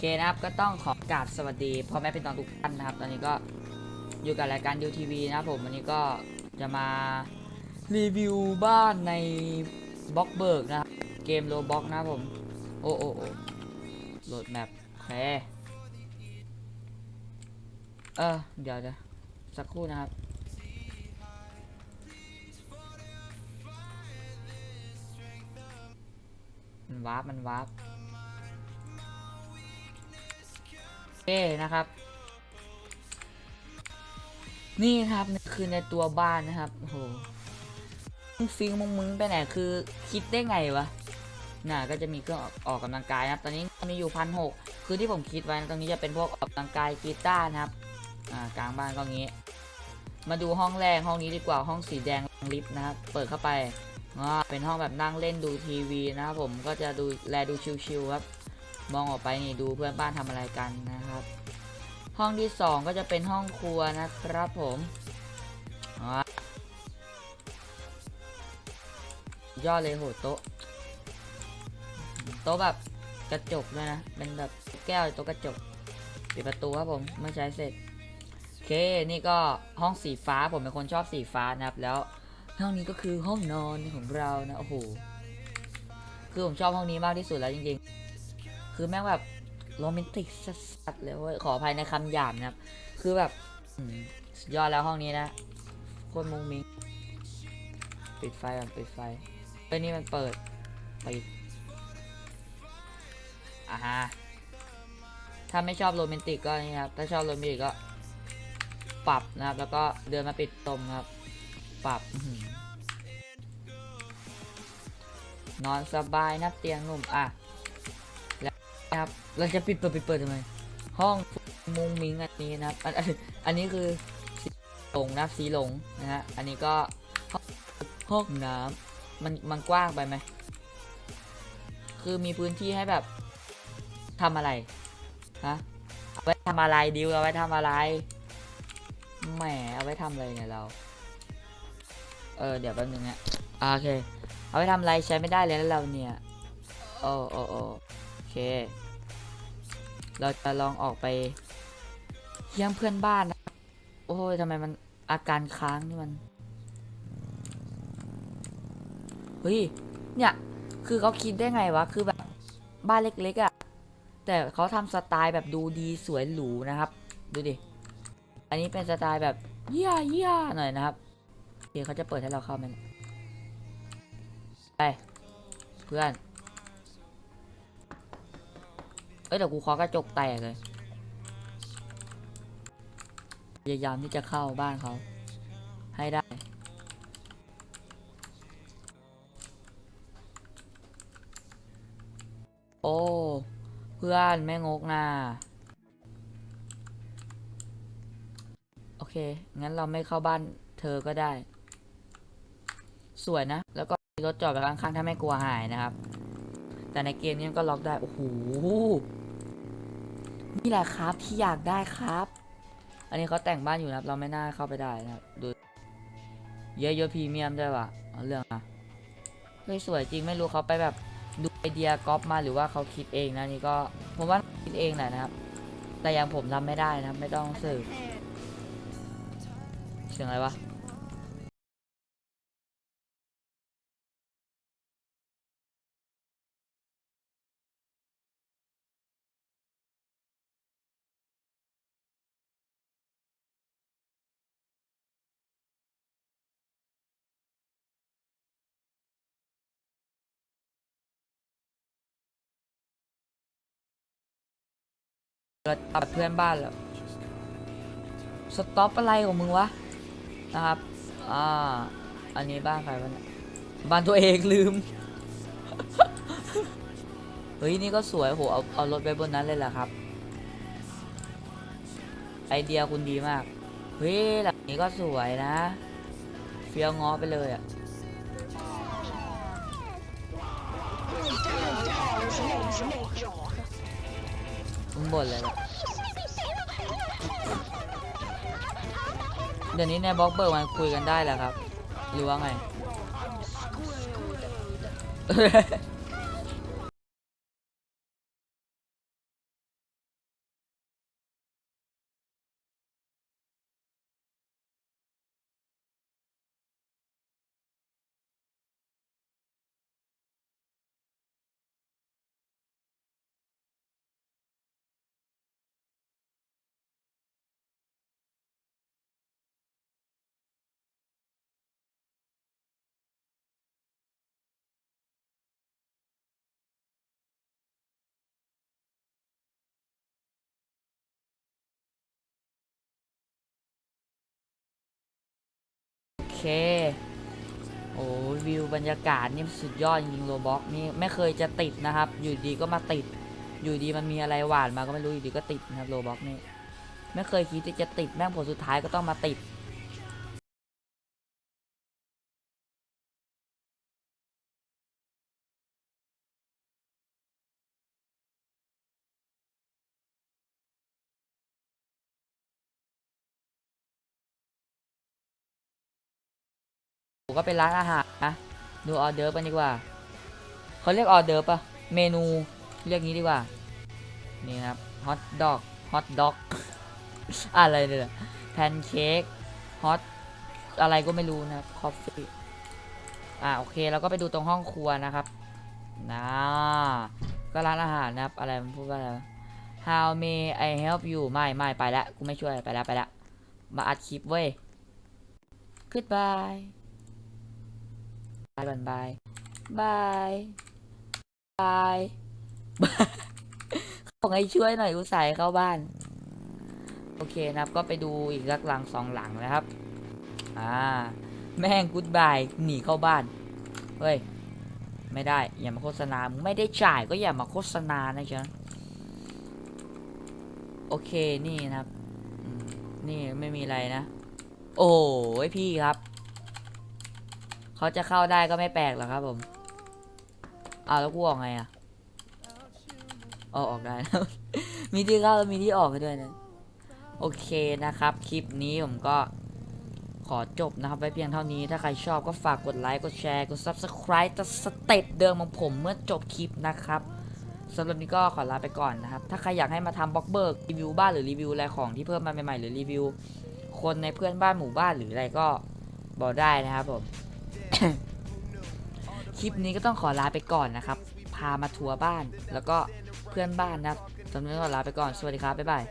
เคนะครับก็ต้องขอกราบสวัสดีพ่อแม่เป็นตอนทุกท่านนะครับ ตอนนี้ก็อยู่กับรายการดูทีวีนะครับผมวันนี้ก็จะมารีวิวบ้านในบล็อกเบิร์กนะครับเกมโลบ็อกนะครับผม โอ้โอ้โอ้โหลดแมปโอเคเออเดี๋ยวเดี๋ยวสักครู่นะครับมันวาร์ปมันวาร์ป นะครับ นี่ครับคือในตัวบ้านนะครับโอ้โหมึงฟิงมึงมึงไปไหนคือคิดได้ไงวะน่ะก็จะมีเครื่องออกออกกำลังกายนะครับตอนนี้มีอยู่พันหกคือที่ผมคิดไว้นะตรงนี้จะเป็นพวกออกกำลังกายกีตาร์นะครับอ่ากลางบ้านก็งี้ มาดูห้องแรกห้องนี้ดีกว่าห้องสีแดงลิฟต์นะครับ เปิดเข้าไปอ่าเป็นห้องแบบนั่งเล่นดูทีวีนะครับผมก็จะดูแลดูชิวๆครับ มองออกไปนี่ดูเพื่อนบ้านทำอะไรกันนะครับ ห้องที่สองก็จะเป็นห้องครัวนะครับผมอ่ายอดเลยโหโต๊ะโต๊ะแบบกระจกด้วยนะ เป็นแบบแก้วโต๊ะกระจกปิดประตูครับผมเมื่อใช้เสร็จโอเคนี่ก็ห้องสีฟ้าผมเป็นคนชอบสีฟ้านะครับ แล้วห้องนี้ก็คือห้องนอนของเรานะโอ้โหคือผมชอบห้องนี้มากที่สุดแล้วจริงๆ คือแม่งแบบโรแมนติกสัสๆเลยเว้ยขออภัยในคำหยาบนะครับ คือแบบสุดยอดแล้วห้องนี้นะโคตรมุ้งมิ้งปิดไฟก่อนปิดไฟเฮ้ยนี่มันเปิดปิดอ่าฮะถ้าไม่ชอบโรแมนติกก็นี่ครับ ถ้าชอบโรแมนติกก็ ปรับนะครับ แล้วก็เดินมาปิดตมครับ ปรับนอนสบายนะเตียงนุ่มอะ นะครับ เราจะปิดเปิดปิดเปิดทำไม ห้องมุงมิงอันนี้นะครับ อันอันอันนี้คือสีหลงนะครับสีหลงนะฮะ อันนี้ก็ห้องห้องน้ำมันมันกว้างไปไหม คือมีพื้นที่ให้แบบทำอะไรฮะเอาไว้ทำอะไรดิวเอาไว้ทำอะไรแหมเอาไว้ทำอะไรเนี่ยเรา เออเดี๋ยวแป๊บนึงนะอ่าโอเค เอาไว้ทำอะไรใช้ไม่ได้เลยแล้วเราเนี่ย โอ้โอ้โอ้โอเค เราจะลองออกไปเยี่ยมเพื่อนบ้านนะ โอ้ยทำไมมันอาการค้างนี่มัน เฮ้ย เนี่ย คือเขาคิดได้ไงวะ คือแบบ บ้านเล็กๆอะ่ะ แต่เขาทำสไตล์แบบดูดีสวยหรูนะครับ ดูดิ อันนี้เป็นสไตล์แบบเยี่ยเยี่ยหน่อยนะครับ เดี๋ยวเขาจะเปิดให้เราเข้าไหมเนี่ยไป เพื่อน เอ้ยเดี๋ยวกูเคอกระจกแตกเลย พยายามที่จะเข้าบ้านเขา ให้ได้ โอ้ เพื่อนไม่งกนะโอเค งั้นเราไม่เข้าบ้านเธอก็ได้ สวยนะ แล้วก็รถจอดไว้ข้างๆถ้าไม่กลัวหายนะครับ แต่ในเกมนี้ก็ล็อกได้ โอ้โห นี่แหละครับที่อยากได้ครับ อันนี้เขาแต่งบ้านอยู่นะครับ เราไม่น่าเข้าไปได้นะครับ ดู เยอะเยอะพรีเมียมด้วยว่ะเอาเรื่องอะเฮ้ยสวยจริงไม่รู้เขาไปแบบดูไอเดียก๊อปมาหรือว่าเขาคิดเองนะนี่ก็ผมว่าคิดเองแหละนะครับ แต่อย่างผมทำไม่ได้นะครับไม่ต้องสืบเสียงอะไรวะ เราตัดเพื่อนบ้านแล้วสต็อปอะไรของมึงวะนะครับอ่าอันนี้บ้านใครวะเนี่ยบ้านตัวเองลืม เฮ้ยนี่ก็สวยโหเอาเอารถไปบนนั้นเลยแหละครับ ไอเดียคุณดีมาก เฮ้ยหลังนี้ก็สวยนะเฟี้ยวง้อไปเลยอะ มึงบ่นเลยล่ะเดี๋ยวนี้ในบล็อกเบอร์มันคุยกันได้แล้วครับ หรือว่าไง เค โอ้วิวบรรยากาศนี่สุดยอดจริงโรบ็อกนี่ไม่เคยจะติดนะครับ อยู่ดีก็มาติด อยู่ดีมันมีอะไรหวานมาก็ไม่รู้อยู่ดีก็ติดนะครับโรบ็อกนี่ไม่เคยคิดที่จะติดแม่งผลสุดท้ายก็ต้องมาติด ก็เป็นร้านอาหารนะดูออเดอร์ฟกันดีกว่าเขาเรียกออเดอร์ปะเมนูเรียกงี้ดีกว่านี่ครับฮอทดอกฮอทดอกอะไรเนี่ยแพนเค้กฮอตอะไรก็ไม่รู้นะครับคอฟฟี่อ่าโอเคเราก็ไปดูตรงห้องครัวนะครับนะก็ร้านอาหารนะครับ อะไรมันพูดว่าอะไรวะ How may I help you ไม่ไม่ไปแล้วกูไม่ช่วยไปแล้วไปแล้วมาอัดคลิปเว้ย Goodbye ายบายบายบายบายบอกให้ช่วยหน่อยอุตส่าห์ให้เข้าบ้าน โอเคนะครับก็ไปดูอีกสักหลังสองหลังนะครับ อ่า แม่งกูดบายหนีเข้าบ้าน เฮ้ย ไม่ได้ อย่ามาโฆษณามึงไม่ได้จ่ายก็อย่ามาโฆษณานะจ๊ะโอเคนี่นะครับอืมนี่ไม่มีอะไรนะ โอ้ยพี่ครับ เขาจะเข้าได้ก็ไม่แปลกหรอกครับผมอ้าวแล้วกูออกไงอะออกออกได้ มีที่เข้าแล้วมีที่ออกด้วยนะโอเคนะครับ คลิปนี้ผมก็ขอจบนะครับไว้เพียงเท่านี้ถ้าใครชอบก็ฝากกดไลค์ กดแชร์ กด Subscribe ตัดสเต็ปเดิมของผมเมื่อจบคลิปนะครับสำหรับนี้ก็ขอลาไปก่อนนะครับ ถ้าใครอยากให้มาทำบล็อกเบิร์กรีวิวบ้านหรือรีวิวอะไรของที่เพิ่มมาใหม่ๆหรือรีวิว คนในเพื่อนบ้านหมู่บ้านหรืออะไรก็บอกได้นะครับผม คลิปนี้ก็ต้องขอลาไปก่อนนะครับ พามาทัวร์บ้านแล้วก็เพื่อนบ้านนะครับสำหรับนี้ก็ขอลาไปก่อน สวัสดีครับ บ๊ายบาย